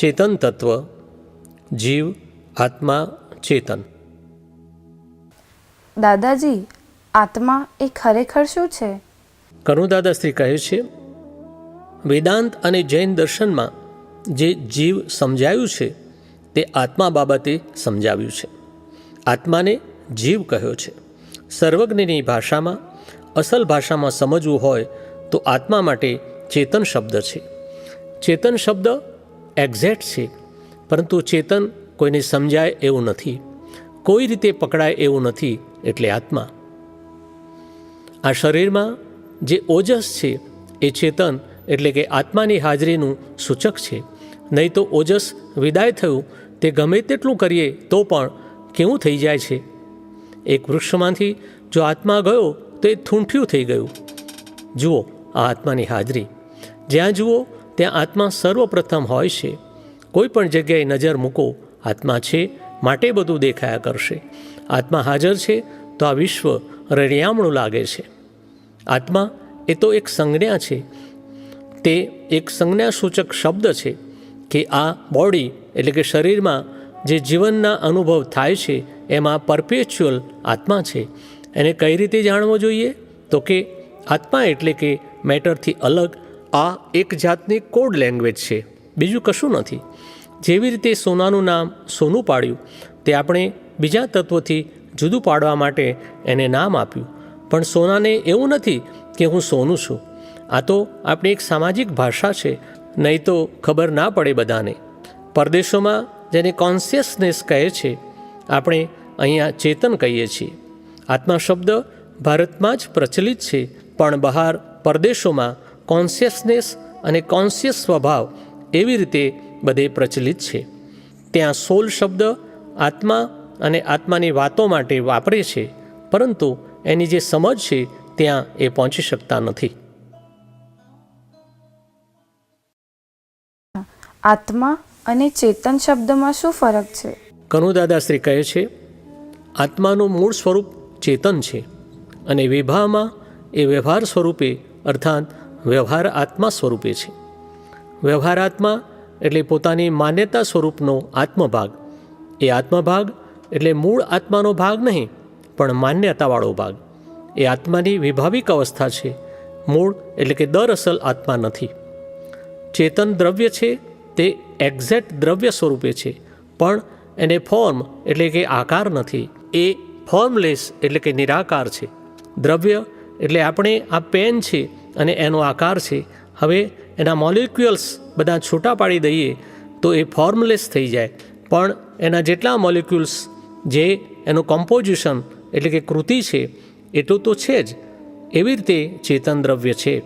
ચેતન તત્વ જીવ આત્મા ચેતન. દાદાજી આત્મા એ ખરેખર શું છે? કરુદાદાશ્રી કહે છે વેદાંત અને જૈન દર્શનમાં જે જીવ સમજાયું છે તે આત્મા બાબતે સમજાવ્યું છે. આત્માને જીવ કહ્યો છે. સર્વજ્ઞની ભાષામાં અસલ ભાષામાં સમજવું હોય તો આત્મા માટે ચેતન શબ્દ છે. ચેતન શબ્દ એક્ઝેક્ટ છે, પરંતુ ચેતન કોઈને સમજાય એવું નથી. કોઈ રીતે પકડાય એવું નથી એટલે આત્મા. આ શરીરમાં જે ઓજસ છે, એ ચેતન એટલે કે આત્માની હાજરીનું સૂચક છે. નહીં તો ઓજસ વિદાય થયું, તે ગમે તેટલું કરીએ તો પણ કેવું થઈ જાય છે? એક વૃક્ષમાંથી જો આત્મા ગયો, તો એ થૂંઠ્યું થઈ ગયું. જુઓ આ આત્માની હાજરી. જ્યાં જુઓ ત્યાં આત્મા સર્વપ્રથમ હોય છે. કોઈ પણ જગ્યાએ નજર મૂકો, આત્મા છે, માટે બધું દેખાયા કરશે. આત્મા હાજર છે, તો આ વિશ્વ રળિયામણું લાગે છે. આત્મા એ તો એક સંજ્ઞા છે. તે એક સંજ્ઞાસૂચક શબ્દ છે કે આ બોડી એટલે કે શરીરમાં જે જીવનના અનુભવ થાય છે, એમાં પરપેચ્યુઅલ આત્મા છે. એને કઈ રીતે જાણવો જોઈએ? તો કે આત્મા એટલે કે મેટરથી અલગ આ એક જાતની કોડ લેંગ્વેજ છે. બીજું કશું નથી. જેવી રીતે સોનાનું નામ સોનું પાડ્યું, તે આપણે બીજા તત્વથી જુદું પાડવા માટે એને નામ આપ્યું. પણ સોનાને એવું નથી કે હું સોનું છું. આ તો આપણી એક સામાજિક ભાષા છે, નહીં તો ખબર ના પડે બધાને. પરદેશોમાં જેને કોન્શિયસનેસ કહે છે, આપણે અહીંયા ચેતન કહીએ છીએ. આત્મા શબ્દ ભારતમાં જ પ્રચલિત છે, પણ બહાર પરદેશોમાં કોન્શિયસનેસ અને કોન્શિયસ સ્વભાવ એવી રીતે બધે પ્રચલિત છે. ત્યાં સોલ શબ્દ આત્મા અને આત્માની વાતો માટે વાપરે છે પરંતુ એની જે સમજ છે ત્યાં એ પહોંચી શકતા નથી. આત્મા અને ચેતન શબ્દમાં શું ફરક છે? કનુદાદાશ્રી કહે છે આત્માનું મૂળ સ્વરૂપ ચેતન છે અને વિભામાં એ વ્યવહાર સ્વરૂપે અર્થાત વ્યવહાર આત્મા સ્વરૂપે છે. વ્યવહાર આત્મા એટલે પોતાની માન્યતા સ્વરૂપનો આત્મભાગ. એ આત્મભાગ એટલે મૂળ આત્માનો ભાગ નહીં, પણ માન્યતાવાળો ભાગ. એ આત્માની વિભાવિક અવસ્થા છે. મૂળ એટલે કે દરઅસલ આત્મા નથી. ચેતન દ્રવ્ય છે, તે એક્ઝેક્ટ દ્રવ્ય સ્વરૂપે છે, પણ એને ફોર્મ એટલે કે આકાર નથી. એ ફોર્મલેસ એટલે કે નિરાકાર છે. દ્રવ્ય એટલે આપણે આ પેન છે અને એનો આકાર છે, હવે એના મોલિક્યુલ્સ બધા છૂટા પાડી દઈએ તો એ ફોર્મલેસ થઈ જાય. પણ એના જેટલા મોલિક્યુલ્સ જે એનું કમ્પોઝિશન એટલે કે કૃતિ છે એટલું તો છે જ. એવી રીતે ચેતન દ્રવ્ય છે.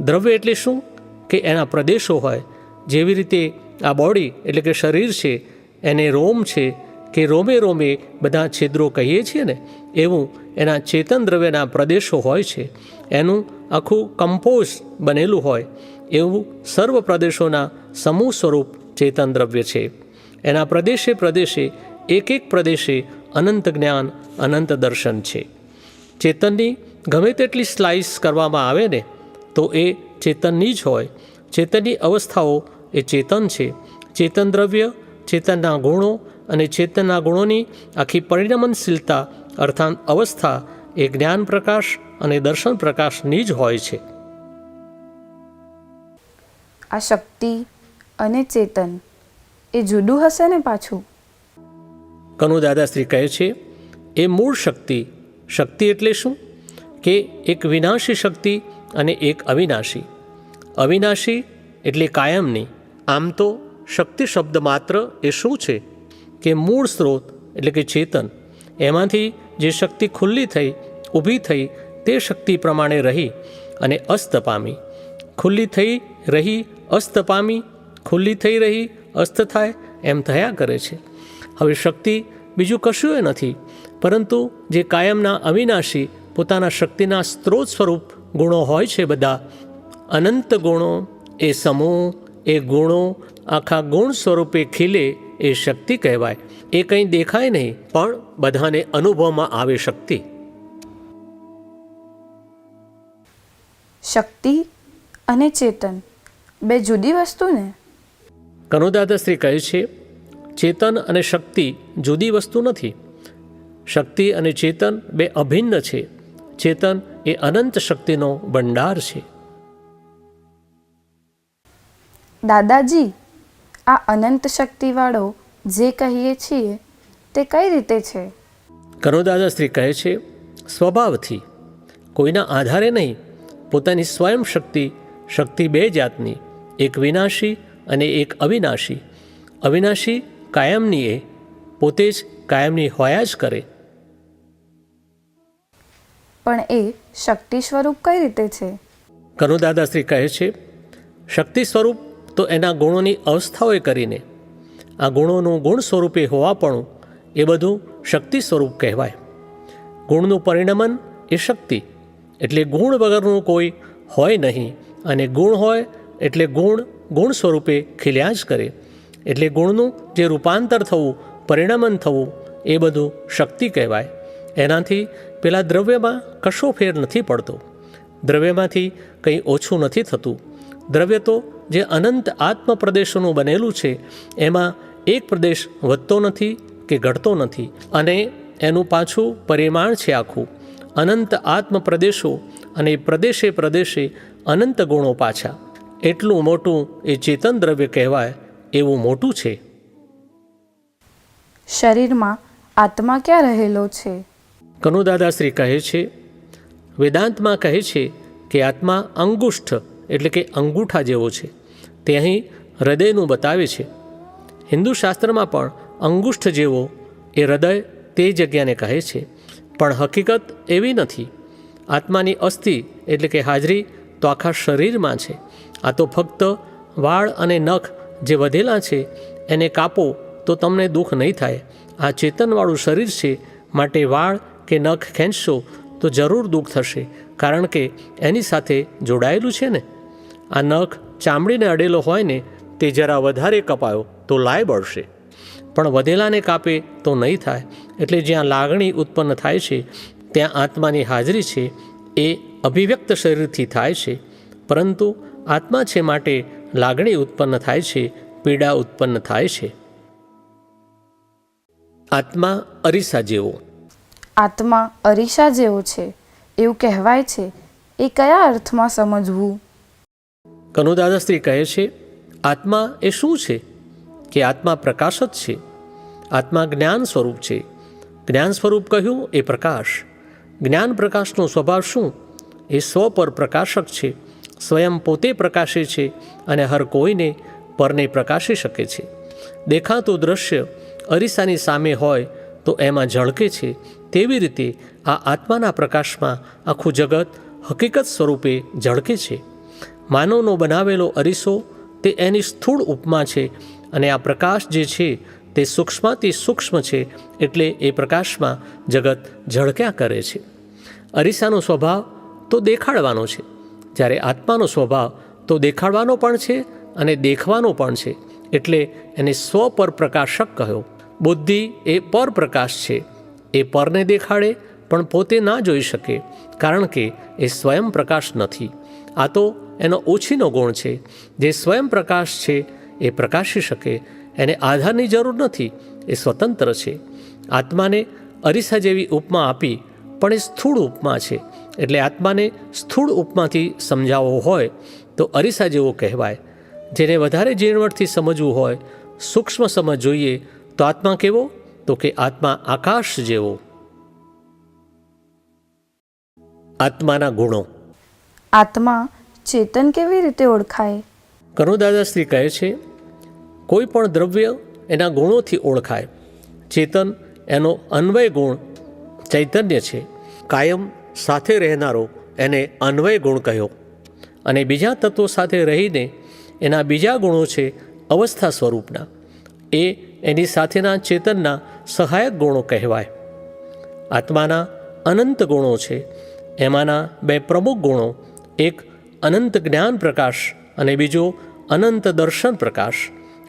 દ્રવ્ય એટલે શું? કે એના પ્રદેશો હોય. જેવી રીતે આ બોડી એટલે કે શરીર છે, એને રોમ છે કે રોમે રોમે બધા છિદ્રો કહીએ છીએ ને, એવું એના ચેતન દ્રવ્યના પ્રદેશો હોય છે. એનું આખું કમ્પોઝ બનેલું હોય, એવું સર્વ પ્રદેશોના સમૂહ સ્વરૂપ ચેતન દ્રવ્ય છે. એના પ્રદેશે પ્રદેશે એક એક પ્રદેશે અનંત જ્ઞાન, અનંત દર્શન છે. ચેતનની ગમે તેટલી સ્લાઇસ કરવામાં આવે ને, તો એ ચેતનની જ હોય. ચેતનની અવસ્થાઓ એ ચેતન છે. ચેતન દ્રવ્ય, ચેતનના ગુણો અને ચેતનના ગુણોની આખી પરિણમનશીલતા અર્થાત અવસ્થા એ જ્ઞાન પ્રકાશ અને દર્શન પ્રકાશની જ હોય છે. આ શક્તિ અને ચેતન એ જુદું હશે ને પાછું? કનુ દાદાશ્રી કહે છે એ મૂળ શક્તિ. શક્તિ એટલે શું? કે એક વિનાશી શક્તિ અને એક અવિનાશી. અવિનાશી એટલે કાયમની. આમ તો શક્તિ શબ્દ માત્ર એ શું છે? કે મૂળ સ્ત્રોત એટલે કે ચેતન, એમાંથી જે શક્તિ ખુલ્લી થઈ, ઊભી થઈ, તે શક્તિ પ્રમાણે રહી અને અસ્ત પામી. ખુલ્લી થઈ રહી, અસ્ત પામી, ખુલ્લી થઈ રહી, અસ્ત થાય, એમ થયા કરે છે. હવે શક્તિ બીજું કશું નથી, પરંતુ જે કાયમના અવિનાશી, પોતાના શક્તિના સ્ત્રોત સ્વરૂપ ગુણો હોય છે બધા, અનંત ગુણો એ સમૂહ, એ ગુણો આખા ગુણ સ્વરૂપે ખીલે એ શક્તિ કહેવાય. એ કંઈ દેખાય નહીં પણ બધાને અનુભવમાં આવે શક્તિ. શક્તિ અને ચેતન બે જુદી વસ્તુ ને કનુદાદાશ્રી કહે છે ચેતન અને શક્તિ જુદી વસ્તુ નથી. શક્તિ અને ચેતન બે અભિન્ન છે. ચેતન એ અનંત શક્તિનો ભંડાર છે. દાદાજી આ અનંત શક્તિવાળો જે કહીએ છીએ તે કઈ રીતે છે? કનુદાદાશ્રી કહે છે સ્વભાવથી કોઈના આધારે નહીં પોતાની સ્વયં શક્તિ શક્તિ બે જાતની એક વિનાશી અને એક અવિનાશી. અવિનાશી કાયમની એ પોતે જ કાયમની હોયા જ કરે. પણ એ શક્તિ સ્વરૂપ કઈ રીતે છે? કનુદાદાશ્રી કહે છે શક્તિ સ્વરૂપ તો એના ગુણોની અવસ્થાઓએ કરીને, આ ગુણોનું ગુણ સ્વરૂપે હોવાપણું એ બધું શક્તિ સ્વરૂપ કહેવાય. ગુણનું પરિણમન એ શક્તિ, એટલે ગુણ વગરનું કોઈ હોય નહીં, અને ગુણ હોય એટલે ગુણ ગુણ સ્વરૂપે ખીલ્યા જ કરે, એટલે ગુણનું જે રૂપાંતર થવું, પરિણમન થવું, એ બધું શક્તિ કહેવાય. એનાથી પેલા દ્રવ્યમાં કશો ફેર નથી પડતો. દ્રવ્યમાંથી કંઈ ઓછું નથી થતું. દ્રવ્ય તો જે અનંત આત્મ પ્રદેશોનું બનેલું છે એમાં એક પ્રદેશ વધતો નથી કે ઘટતો નથી અને એનું પાછું પરિમાણ છે આખું. અનંત આત્મ પ્રદેશો અને પ્રદેશે પ્રદેશે અનંત ગુણો પાછા. એટલું મોટું એ ચેતન દ્રવ્ય કહેવાય એવું મોટું છે. શરીરમાં આત્મા ક્યાં રહેલો છે? કનુદાદાશ્રી કહે છે વેદાંતમાં કહે છે કે આત્મા અંગુષ્ઠ એટલે કે અંગૂઠા જેવો છે. તે અહીં હૃદયનું બતાવે છે. હિન્દુ શાસ્ત્રમાં પણ અંગુષ્ઠ જેવો એ હૃદય તે જગ્યાને કહે છે. પણ હકીકત એવી નથી. આત્માની અસ્થિ એટલે કે હાજરી તો આખા શરીરમાં છે. આ તો ફક્ત વાળ અને નખ જે વધેલા છે, એને કાપો તો તમને દુઃખ નહીં થાય. આ ચેતનવાળું શરીર છે, માટે વાળ કે નખ ખેંચશો તો જરૂર દુઃખ થશે. કારણ કે એની સાથે જોડાયેલું છે ને? આ નખ ચામડીને અડેલો હોય ને તે જરા વધારે કપાયો તો લાય બળશે. પણ વધેલાને કાપે તો નહીં થાય. એટલે જ્યાં લાગણી ઉત્પન્ન થાય છે, ત્યાં આત્માની હાજરી છે, એ અભિવ્યક્ત શરીરથી થાય છે. પરંતુ આત્મા છે માટે લાગણી ઉત્પન્ન થાય છે, પીડા ઉત્પન્ન થાય છે. આત્મા અરીસા જેવો. આત્મા અરીસા જેવો છે. એવું કહેવાય છે. એ કયા અર્થમાં સમજવું? કનુદાદાશ્રી કહે છે, આત્મા એ શું છે? કે આત્મા પ્રકાશ જ છે. આત્મા જ્ઞાન સ્વરૂપ છે. જ્ઞાન સ્વરૂપ કહ્યું એ પ્રકાશ. જ્ઞાન પ્રકાશનો સ્વભાવ શું? એ સ્વ પર પ્રકાશક છે. સ્વયં પોતે પ્રકાશે છે અને હર કોઈને પરને પ્રકાશી શકે છે. દેખાતું દૃશ્ય અરીસાની સામે હોય તો એમાં ઝળકે છે. તેવી રીતે આ આત્માના પ્રકાશમાં આખું જગત હકીકત સ્વરૂપે ઝળકે છે. માનવનો બનાવેલો અરીસો તે એની સ્થૂળ ઉપમા છે અને આ પ્રકાશ જે છે તે સૂક્ષ્મથી સૂક્ષ્મ છે એટલે એ પ્રકાશમાં જગત ઝળક્યા કરે છે. અરીસાનો સ્વભાવ તો દેખાડવાનો છે. જ્યારે આત્માનો સ્વભાવ તો દેખાડવાનો પણ છે અને દેખવાનો પણ છે એટલે એને સ્વ પર પ્રકાશક કહ્યો. બુદ્ધિ એ પર પ્રકાશ છે. એ પરને દેખાડે પણ પોતે ના જોઈ શકે કારણ કે એ સ્વયં પ્રકાશ નથી. આ તો એનો ઓછીનો ગુણ છે. જે સ્વયં પ્રકાશ છે, એ પ્રકાશી શકે. એને આધારની જરૂર નથી, એ સ્વતંત્ર છે. આત્માને અરીસા જેવી ઉપમા આપી, પણ એ સ્થૂળ ઉપમા છે. એટલે આત્માને સ્થૂળ ઉપમાથી સમજાવવો હોય, તો અરીસા જેવો કહેવાય. જેને વધારે ઝીણવટથી સમજવું હોય, સૂક્ષ્મ સમજ જોઈએ, તો આત્મા કેવો? તો કે આત્મા આકાશ જેવો. આત્માના ગુણો. આત્મા ચેતન કેવી રીતે ઓળખાય? કરુદાદાશ્રી કહે છે, કોઈ પણ દ્રવ્ય એના ગુણોથી ઓળખાય. ચેતન એનો અન્વય ગુણ ચૈતન્ય છે. કાયમ સાથે રહેનારો એને અન્વય ગુણ કહ્યો. અને બીજા તત્વો સાથે રહીને એના બીજા ગુણો છે અવસ્થા સ્વરૂપના. એ એની સાથેના ચેતનના સહાયક ગુણો કહેવાય. આત્માના અનંત ગુણો છે. એમાંના બે પ્રમુખ ગુણો, એક અનંત જ્ઞાન પ્રકાશ અને બીજો અનંત દર્શન પ્રકાશ.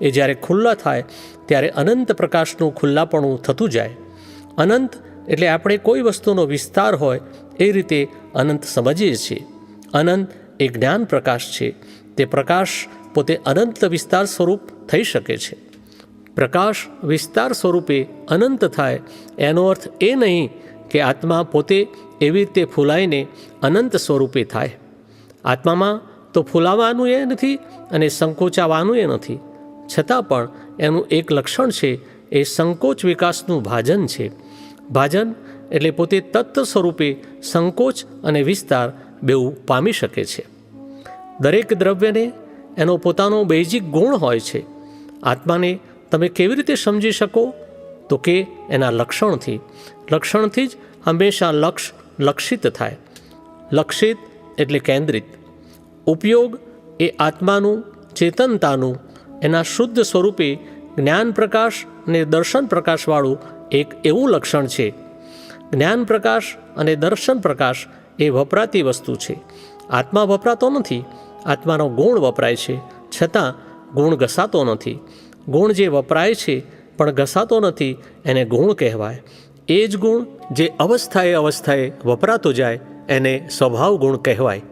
એ જ્યારે ખુલ્લા થાય, ત્યારે અનંત પ્રકાશનું ખુલ્લાપણું થતું જાય. અનંત એટલે આપણે કોઈ વસ્તુનો વિસ્તાર હોય, એ રીતે અનંત સમજીએ છીએ. અનંત એ જ્ઞાન પ્રકાશ છે. તે પ્રકાશ પોતે અનંત વિસ્તાર સ્વરૂપ થઈ શકે છે. પ્રકાશ વિસ્તાર સ્વરૂપે અનંત થાય, એનો અર્થ એ નહીં કે આત્મા પોતે એવી રીતે ફૂલાઈને અનંત સ્વરૂપે થાય. આત્મામાં તો ફૂલાવાનું એ નથી અને સંકોચાવાનું એ નથી. છતાં પણ એનું એક લક્ષણ છે, એ સંકોચ વિકાસનું ભાજન છે. ભાજન એટલે પોતે તત્વ સ્વરૂપે સંકોચ અને વિસ્તાર બેઉ પામી શકે છે. દરેક દ્રવ્યને એનો પોતાનો બેઝિક ગુણ હોય છે. આત્માને તમે કેવી રીતે સમજી શકો? તો કે એના લક્ષણથી. લક્ષણથી જ હંમેશા લક્ષ લક્ષિત થાય. લક્ષિત એટલે કેન્દ્રિત. ઉપયોગ એ આત્માનું, ચેતનતાનું, એના શુદ્ધ સ્વરૂપે જ્ઞાન પ્રકાશ અને દર્શન પ્રકાશવાળું એક એવું લક્ષણ છે. જ્ઞાન પ્રકાશ અને દર્શન પ્રકાશ એ વપરાતી વસ્તુ છે. આત્મા વપરાતો નથી, આત્માનો ગુણ વપરાય છે. છતાં, ગુણ ઘસાતો નથી. ગુણ જે વપરાય છે, પણ ઘસાતો નથી, એને ગુણ કહેવાય. એ જ ગુણ જે અવસ્થાએ અવસ્થાએ વપરાતો જાય એને સ્વભાવ ગુણ કહેવાય.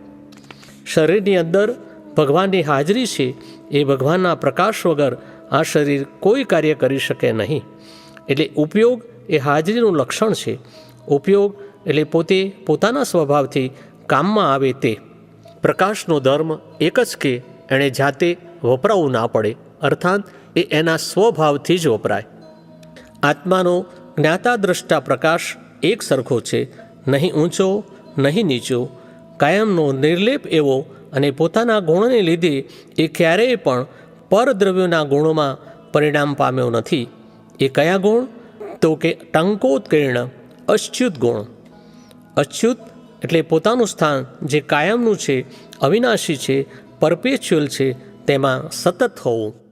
શરીરની અંદર ભગવાનની હાજરી છે, એ ભગવાનના પ્રકાશ વગર આ શરીર કોઈ કાર્ય કરી શકે નહીં. એટલે ઉપયોગ એ હાજરીનું લક્ષણ છે. ઉપયોગ એટલે પોતે પોતાના સ્વભાવથી કામમાં આવે તે. પ્રકાશનો ધર્મ એક જ કે એણે જાતે વપરાવું ના પડે, અર્થાત એ એના સ્વભાવથી જ વપરાય. આત્માનો જ્ઞાતા દ્રષ્ટા પ્રકાશ એક સરખો છે, નહીં ઊંચો નહીં નીચો. કાયમનો નિર્લેપ એવો અને પોતાના ગુણને લીધે એ ક્યારેય પણ પરદ્રવ્યોના ગુણોમાં પરિણામ પામ્યો નથી. એ કયા ગુણ? તો કે ટંકોત્કીર્ણ, અચ્યુત ગુણ. અચ્યુત એટલે પોતાનું સ્થાન જે કાયમનું છે, અવિનાશી છે, પરપેચ્યુઅલ છે, તેમાં સતત હોવું.